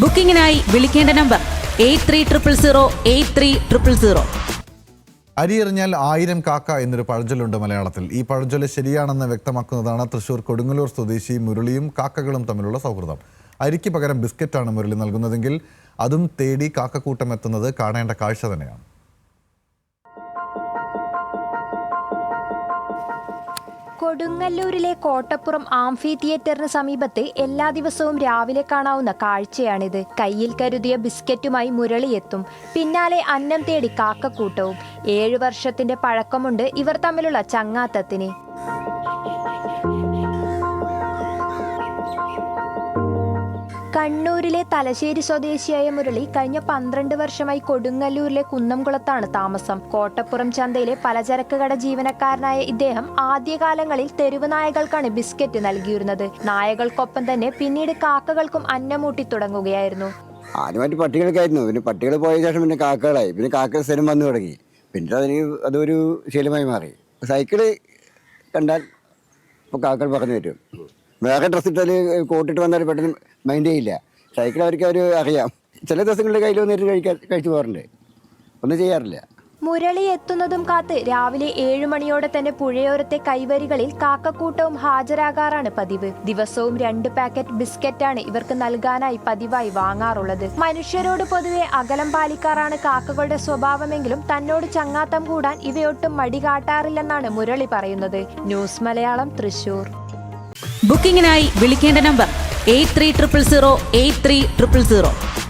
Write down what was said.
ബുക്കിംഗിനായി വിളിക്കേണ്ട number eight three triple zero eight three triple zero. അരിയെറിഞ്ഞാൽ ആയിരം കാക്ക എന്നൊരു പഴഞ്ചൊല്ലുണ്ട് മലയാളത്തിൽ. ഈ പഴഞ്ചൊല്ല ശരിയാണെന്ന് വ്യക്തമാക്കുന്നതാണ് തൃശൂർ കൊടുങ്ങല്ലൂർ സ്വദേശി മുരളിയും കാക്കകളും തമ്മിലുള്ള സൗഹൃദം. അരിക്ക് പകരം ബിസ്ക്കറ്റാണ് മുരളി നൽകുന്നതെങ്കിൽ അതും തേടി കാക്കക്കൂട്ടം എത്തുന്നത് കാണേണ്ട കാഴ്ച തന്നെയാണ്. കൊടുങ്ങല്ലൂരിലെ കോട്ടപ്പുറം ആംഫി തിയേറ്ററിന് സമീപത്ത് എല്ലാ ദിവസവും രാവിലെ കാണാവുന്ന കാഴ്ചയാണിത്. കയ്യിൽ കരുതിയ ബിസ്ക്കറ്റുമായി മുരളിയെത്തും. പിന്നാലെ അന്നം തേടി കാക്കക്കൂട്ടവും. ഏഴു വർഷത്തിന്റെ പഴക്കമുണ്ട് ഇവർ തമ്മിലുള്ള ചങ്ങാത്തത്തിന്. കണ്ണൂരിലെ തലശ്ശേരി സ്വദേശിയായ മുരളി കഴിഞ്ഞ പന്ത്രണ്ട് വർഷമായി കൊടുങ്ങല്ലൂരിലെ കുന്നംകുളത്താണ് താമസം. കോട്ടപ്പുറം ചന്തയിലെ പലചരക്ക് കട ജീവനക്കാരനായ ഇദ്ദേഹം ആദ്യകാലങ്ങളിൽ തെരുവ് നായകൾക്കാണ് ബിസ്ക്കറ്റ് നൽകിയിരുന്നത്. നായകൾക്കൊപ്പം തന്നെ പിന്നീട് കാക്കകൾക്കും അന്നമൂട്ടി തുടങ്ങുകയായിരുന്നു. ആദ്യമായിട്ട് പട്ടികൾക്കായിരുന്നു പിന്നെ പട്ടികൾ പോയ ശേഷം പിന്നെ കാക്കകളായി. പിന്നെ കാക്ക സ്ഥലം വന്നു തുടങ്ങി. പിന്നെ അതിന് അതൊരു ശീലമായി മാറി. സൈക്കിൾ കണ്ടാൽ ഇപ്പോൾ കാക്കകൾ പറഞ്ഞു വരും വേറെ ഡ്രസ്സ് ഇട്ടാൽ കോട്ടിട്ട് വന്നാൽ പെട്ടെന്ന് മൈൻഡ് ചെയ്യില്ല. സൈക്കിൾ അവർക്ക് അവർ അറിയാം. ചില ദിവസങ്ങളിൽ കയ്യിൽ വന്നിട്ട് കഴിക്കാൻ കഴിച്ചു പോകാറുണ്ട്. ഒന്നും ചെയ്യാറില്ല. മുരളി എത്തുന്നതും കാത്ത് രാവിലെ ഏഴു മണിയോടെ തന്നെ പുഴയോരത്തെ കൈവരികളിൽ കാക്കക്കൂട്ടവും ഹാജരാകാറാണ് പതിവ്. ദിവസവും രണ്ട് പാക്കറ്റ് ബിസ്ക്കറ്റാണ് ഇവർക്ക് നൽകാനായി പതിവായി വാങ്ങാറുള്ളത്. മനുഷ്യരോട് പൊതുവെ അകലം പാലിക്കാറാണ് കാക്കകളുടെ സ്വഭാവമെങ്കിലും തന്നോട് ചങ്ങാത്തം കൂടാൻ ഇവയൊട്ടും മടി കാട്ടാറില്ലെന്നാണ് മുരളി പറയുന്നത്. ന്യൂസ് മലയാളം തൃശൂർ. ബുക്കിംഗിനായി വിളിക്കേണ്ട number. Eight three triple zero eight three triple zero.